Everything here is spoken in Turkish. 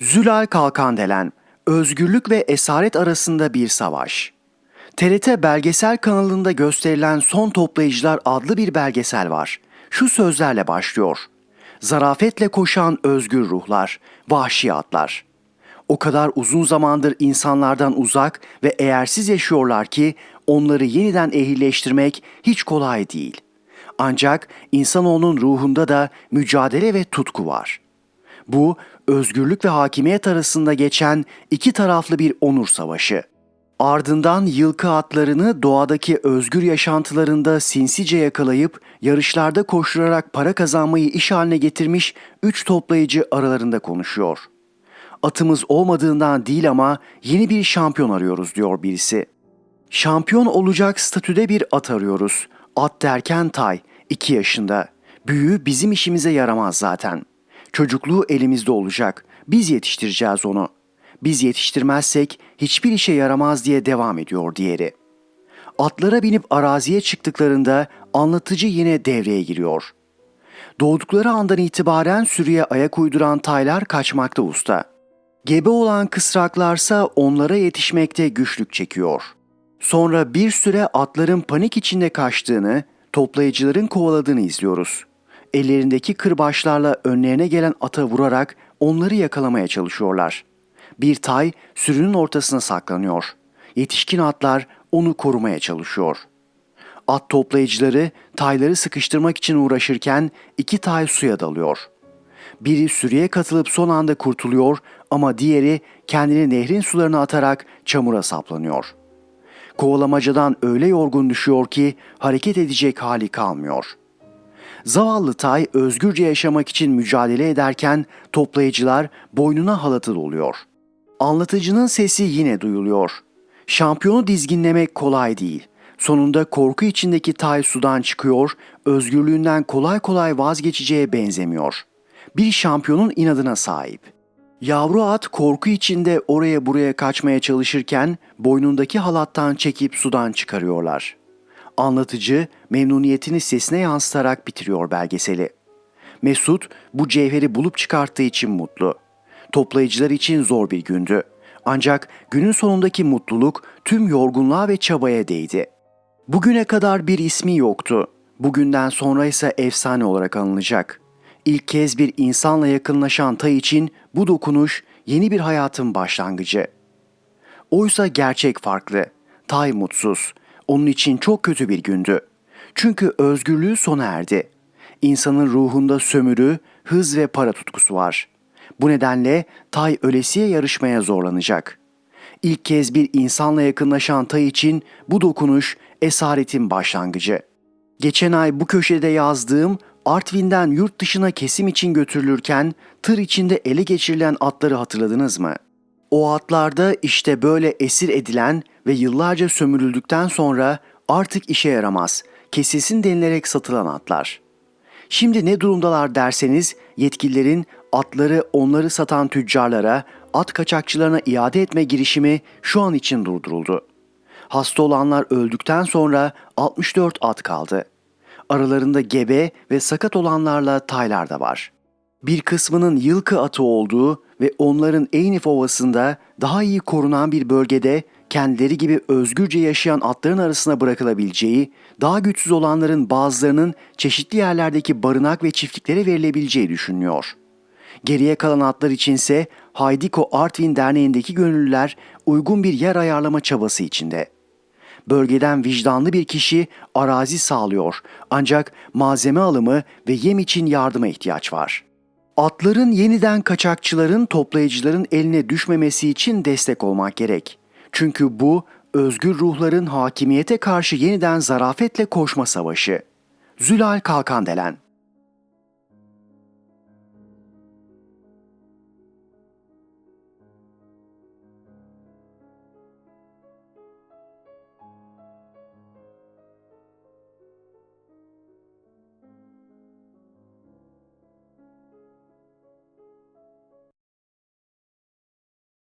Zülal Kalkandelen, özgürlük ve esaret arasında bir savaş. TRT belgesel kanalında gösterilen Son Toplayıcılar adlı bir belgesel var. Şu sözlerle başlıyor. Zarafetle koşan özgür ruhlar, vahşi atlar. O kadar uzun zamandır insanlardan uzak ve eğersiz yaşıyorlar ki onları yeniden ehilleştirmek hiç kolay değil. Ancak insanoğlunun ruhunda da mücadele ve tutku var.'' Bu özgürlük ve hakimiyet arasında geçen iki taraflı bir onur savaşı. Ardından yılkı atlarını doğadaki özgür yaşantılarında sinsice yakalayıp yarışlarda koşturarak para kazanmayı iş haline getirmiş üç toplayıcı aralarında konuşuyor. Atımız olmadığından değil ama yeni bir şampiyon arıyoruz diyor birisi. Şampiyon olacak statüde bir at arıyoruz. At derken Tay, 2 yaşında. Büyüğü bizim işimize yaramaz zaten. Çocukluğu elimizde olacak. Biz yetiştireceğiz onu. Biz yetiştirmezsek hiçbir işe yaramaz diye devam ediyor diğeri. Atlara binip araziye çıktıklarında anlatıcı yine devreye giriyor. Doğdukları andan itibaren sürüye ayak uyduran taylar kaçmakta usta. Gebe olan kısraklarsa onlara yetişmekte güçlük çekiyor. Sonra bir süre atların panik içinde kaçtığını, toplayıcıların kovaladığını izliyoruz ellerindeki kırbaçlarla önlerine gelen ata vurarak onları yakalamaya çalışıyorlar. Bir tay sürünün ortasına saklanıyor. Yetişkin atlar onu korumaya çalışıyor. At toplayıcıları tayları sıkıştırmak için uğraşırken iki tay suya dalıyor. Biri sürüye katılıp son anda kurtuluyor ama diğeri kendini nehrin sularına atarak çamura saplanıyor. Kovalamacadan öyle yorgun düşüyor ki hareket edecek hali kalmıyor.'' Zavallı Tay özgürce yaşamak için mücadele ederken toplayıcılar boynuna halatı doluyor. Anlatıcının sesi yine duyuluyor. Şampiyonu dizginlemek kolay değil. Sonunda korku içindeki Tay sudan çıkıyor, özgürlüğünden kolay kolay vazgeçeceğe benzemiyor. Bir şampiyonun inadına sahip. Yavru at korku içinde oraya buraya kaçmaya çalışırken boynundaki halattan çekip sudan çıkarıyorlar. Anlatıcı memnuniyetini sesine yansıtarak bitiriyor belgeseli. Mesut bu cevheri bulup çıkarttığı için mutlu. Toplayıcılar için zor bir gündü. Ancak günün sonundaki mutluluk tüm yorgunluğa ve çabaya değdi. Bugüne kadar bir ismi yoktu. Bugünden sonra ise efsane olarak anılacak. İlk kez bir insanla yakınlaşan Tay için bu dokunuş yeni bir hayatın başlangıcı. Oysa gerçek farklı. Tay mutsuz onun için çok kötü bir gündü. Çünkü özgürlüğü sona erdi. İnsanın ruhunda sömürü, hız ve para tutkusu var. Bu nedenle Tay ölesiye yarışmaya zorlanacak. İlk kez bir insanla yakınlaşan Tay için bu dokunuş esaretin başlangıcı. Geçen ay bu köşede yazdığım Artvin'den yurt dışına kesim için götürülürken tır içinde ele geçirilen atları hatırladınız mı? O atlarda işte böyle esir edilen ve yıllarca sömürüldükten sonra artık işe yaramaz, kesilsin denilerek satılan atlar. Şimdi ne durumdalar derseniz yetkililerin atları onları satan tüccarlara, at kaçakçılarına iade etme girişimi şu an için durduruldu. Hasta olanlar öldükten sonra 64 at kaldı. Aralarında gebe ve sakat olanlarla taylar da var. Bir kısmının yılkı atı olduğu ve onların Eynif Ovası'nda daha iyi korunan bir bölgede kendileri gibi özgürce yaşayan atların arasına bırakılabileceği, daha güçsüz olanların bazılarının çeşitli yerlerdeki barınak ve çiftliklere verilebileceği düşünülüyor. Geriye kalan atlar içinse Haydiko Artvin Derneği'ndeki gönüllüler uygun bir yer ayarlama çabası içinde. Bölgeden vicdanlı bir kişi arazi sağlıyor ancak malzeme alımı ve yem için yardıma ihtiyaç var.'' Atların yeniden kaçakçıların, toplayıcıların eline düşmemesi için destek olmak gerek. Çünkü bu özgür ruhların hakimiyete karşı yeniden zarafetle koşma savaşı. Zülal Kalkandelen